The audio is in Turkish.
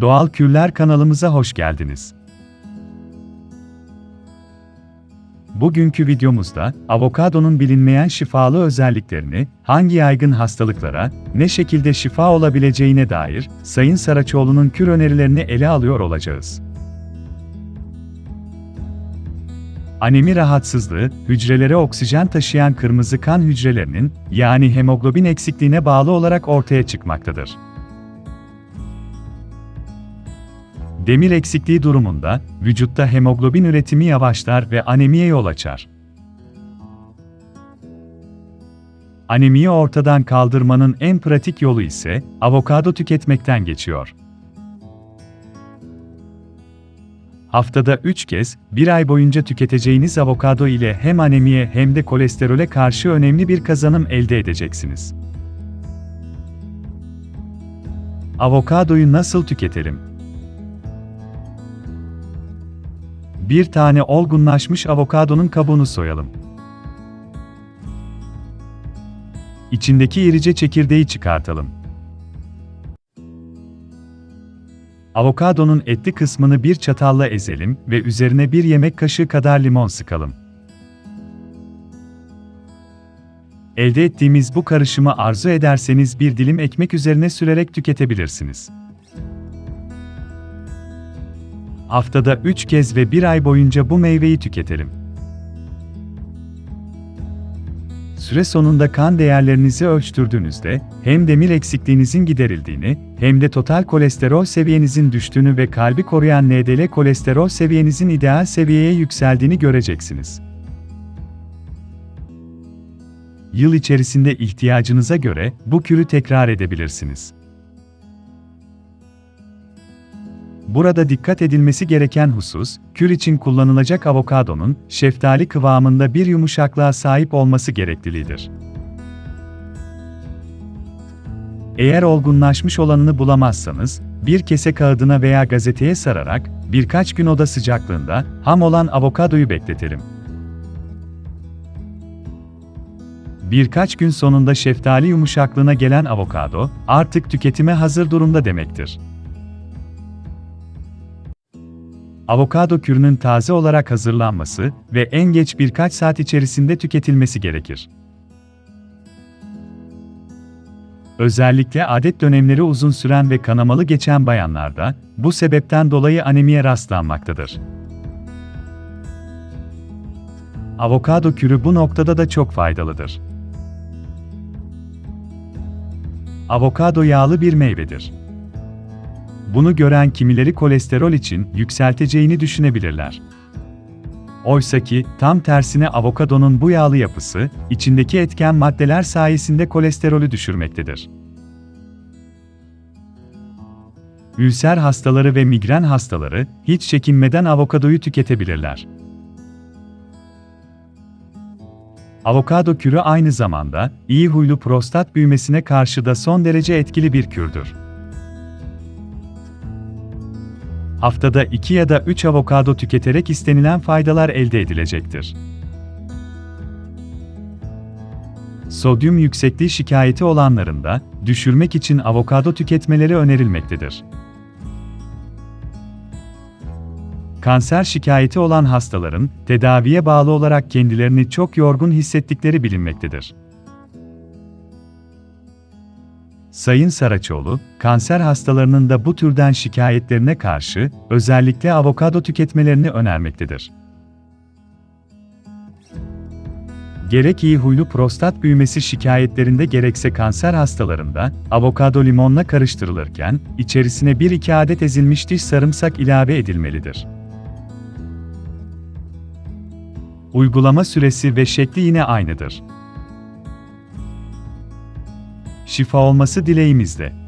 Doğal Kürler kanalımıza hoş geldiniz. Bugünkü videomuzda avokadonun bilinmeyen şifalı özelliklerini, hangi yaygın hastalıklara, ne şekilde şifa olabileceğine dair Sayın Saraçoğlu'nun kür önerilerini ele alıyor olacağız. Anemi rahatsızlığı, hücrelere oksijen taşıyan kırmızı kan hücrelerinin, yani hemoglobin eksikliğine bağlı olarak ortaya çıkmaktadır. Demir eksikliği durumunda, vücutta hemoglobin üretimi yavaşlar ve anemiye yol açar. Anemiyi ortadan kaldırmanın en pratik yolu ise, avokado tüketmekten geçiyor. Haftada 3 kez, bir ay boyunca tüketeceğiniz avokado ile hem anemiye hem de kolesterole karşı önemli bir kazanım elde edeceksiniz. Avokadoyu nasıl tüketelim? Bir tane olgunlaşmış avokadonun kabuğunu soyalım. İçindeki irice çekirdeği çıkartalım. Avokadonun etli kısmını bir çatalla ezelim ve üzerine bir yemek kaşığı kadar limon sıkalım. Elde ettiğimiz bu karışımı arzu ederseniz bir dilim ekmek üzerine sürerek tüketebilirsiniz. Haftada 3 kez ve 1 ay boyunca bu meyveyi tüketelim. Süre sonunda kan değerlerinizi ölçtürdüğünüzde hem demir eksikliğinizin giderildiğini hem de total kolesterol seviyenizin düştüğünü ve kalbi koruyan LDL kolesterol seviyenizin ideal seviyeye yükseldiğini göreceksiniz. Yıl içerisinde ihtiyacınıza göre bu kürü tekrar edebilirsiniz. Burada dikkat edilmesi gereken husus, kür için kullanılacak avokadonun şeftali kıvamında bir yumuşaklığa sahip olması gerekliliğidir. Eğer olgunlaşmış olanını bulamazsanız, bir kese kağıdına veya gazeteye sararak birkaç gün oda sıcaklığında ham olan avokadoyu bekletelim. Birkaç gün sonunda şeftali yumuşaklığına gelen avokado artık tüketime hazır durumda demektir. Avokado kürünün taze olarak hazırlanması ve en geç birkaç saat içerisinde tüketilmesi gerekir. Özellikle adet dönemleri uzun süren ve kanamalı geçen bayanlarda bu sebepten dolayı anemiye rastlanmaktadır. Avokado kürü bu noktada da çok faydalıdır. Avokado yağlı bir meyvedir. Bunu gören kimileri kolesterol için yükselteceğini düşünebilirler. Oysaki tam tersine avokadonun bu yağlı yapısı içindeki etken maddeler sayesinde kolesterolü düşürmektedir. Ülser hastaları ve migren hastaları hiç çekinmeden avokadoyu tüketebilirler. Avokado kürü aynı zamanda iyi huylu prostat büyümesine karşı da son derece etkili bir kürdür. Haftada 2 ya da 3 avokado tüketerek istenilen faydalar elde edilecektir. Sodyum yüksekliği şikayeti olanların da düşürmek için avokado tüketmeleri önerilmektedir. Kanser şikayeti olan hastaların tedaviye bağlı olarak kendilerini çok yorgun hissettikleri bilinmektedir. Sayın Saraçoğlu, kanser hastalarının da bu türden şikayetlerine karşı özellikle avokado tüketmelerini önermektedir. Gerek iyi huylu prostat büyümesi şikayetlerinde gerekse kanser hastalarında avokado limonla karıştırılırken içerisine 1-2 adet ezilmiş diş sarımsak ilave edilmelidir. Uygulama süresi ve şekli yine aynıdır şifa olması dileğimizde.